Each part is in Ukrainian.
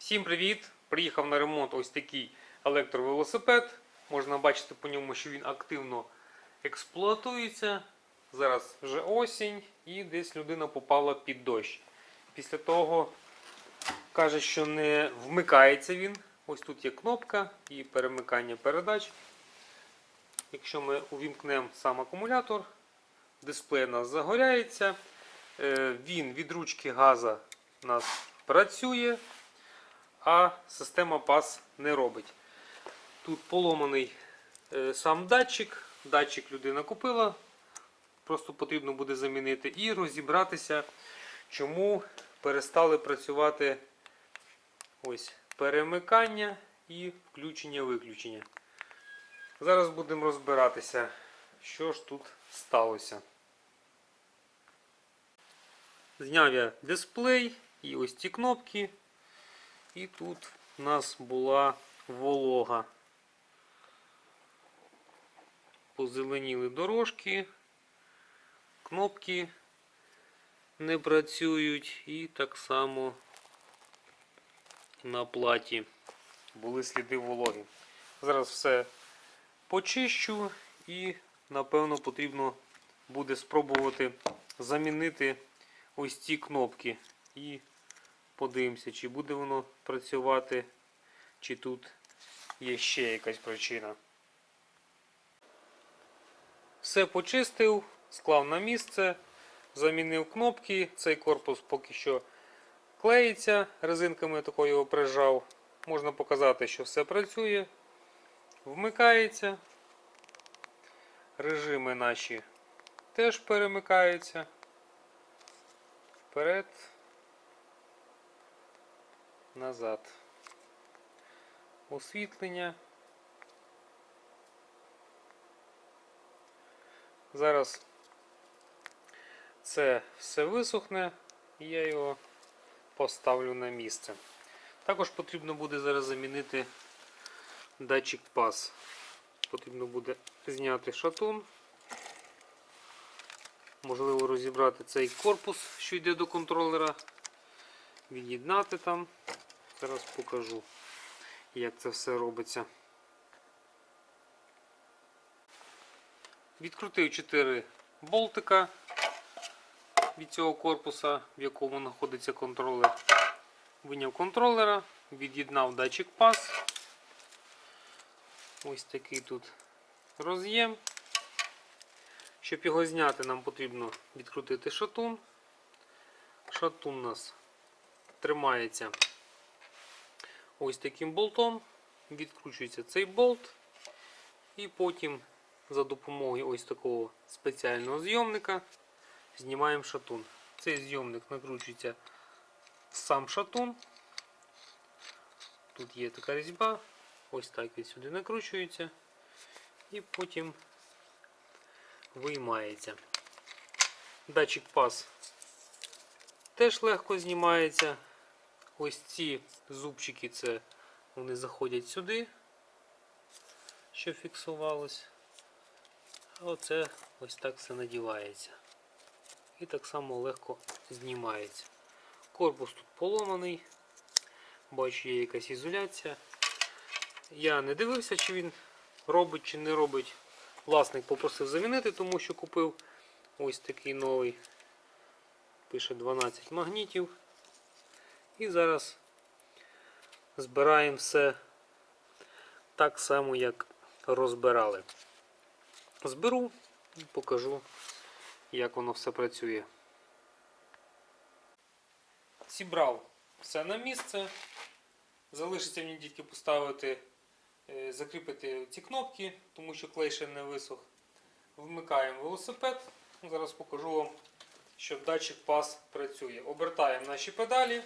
Всім привіт! Приїхав на ремонт ось такий електровелосипед. Можна бачити по ньому, що він активно експлуатується. Зараз вже осінь і десь людина попала під дощ. Після того каже, що не вмикається він. Ось тут є кнопка і перемикання передач. Якщо ми увімкнемо сам акумулятор, дисплей у нас загоряється. Е, Він від ручки газа у нас працює, а система PAS не робить. Тут поломаний е, сам датчик. Датчик людина купила, просто потрібно буде замінити і розібратися, чому перестали працювати ось перемикання і включення-виключення. Зараз будемо розбиратися, що ж тут сталося. Зняв я дисплей і ось ці кнопки. І тут у нас була волога. Позеленіли дорожки, кнопки не працюють і так само на платі були сліди вологи. Зараз все почищу і напевно потрібно буде спробувати замінити ось ці кнопки і подивимося, чи буде воно працювати, чи тут є ще якась причина. Все почистив, склав на місце, замінив кнопки. Цей корпус поки що клеїться, резинками такою його прижав. Можна показати, що все працює, вмикається. Режими наші теж перемикаються. Вперед, назад. Освітлення. Зараз це все висохне і я його поставлю на місце. Також потрібно буде зараз замінити датчик пас. Потрібно буде зняти шатун. Можливо розібрати цей корпус, що йде до контролера, від'єднати там. Зараз покажу, як це все робиться. Відкрутив 4 болтика від цього корпуса, в якому знаходиться контролер. Виняв контролера, від'єднав датчик пас. Ось такий тут роз'єм. Щоб його зняти, нам потрібно відкрутити шатун. Шатун у нас тримається ось таким болтом. Відкручується цей болт. І потім за допомогою ось такого спеціального зйомника знімаємо шатун. Цей зйомник накручується в сам шатун. Тут є така різьба. Ось так він сюди накручується. І потім виймається. Датчик пас теж легко знімається. Ось ці зубчики це вони заходять сюди, що фіксувалось. А оце ось так все надівається. І так само легко знімається. Корпус тут поломаний. Бачу, є якась ізоляція. Я не дивився, чи він робить чи не робить. Власник попросив замінити, тому що купив ось такий новий. Пише 12 магнітів. І зараз збираємо все так само, як розбирали. Зберу і покажу, як воно все працює. Зібрав все на місце. Залишиться мені тільки поставити, е, закріпити ці кнопки, тому що клей ще не висох. Вмикаємо велосипед. Зараз покажу вам, що датчик пас працює. Обертаємо наші педалі.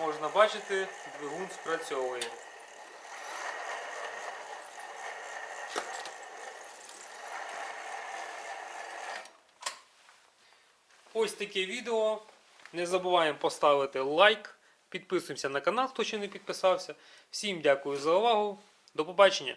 Можна бачити, двигун спрацьовує. Ось таке відео. Не забуваємо поставити лайк. Підписуємося на канал, хто ще не підписався. Всім дякую за увагу. До побачення!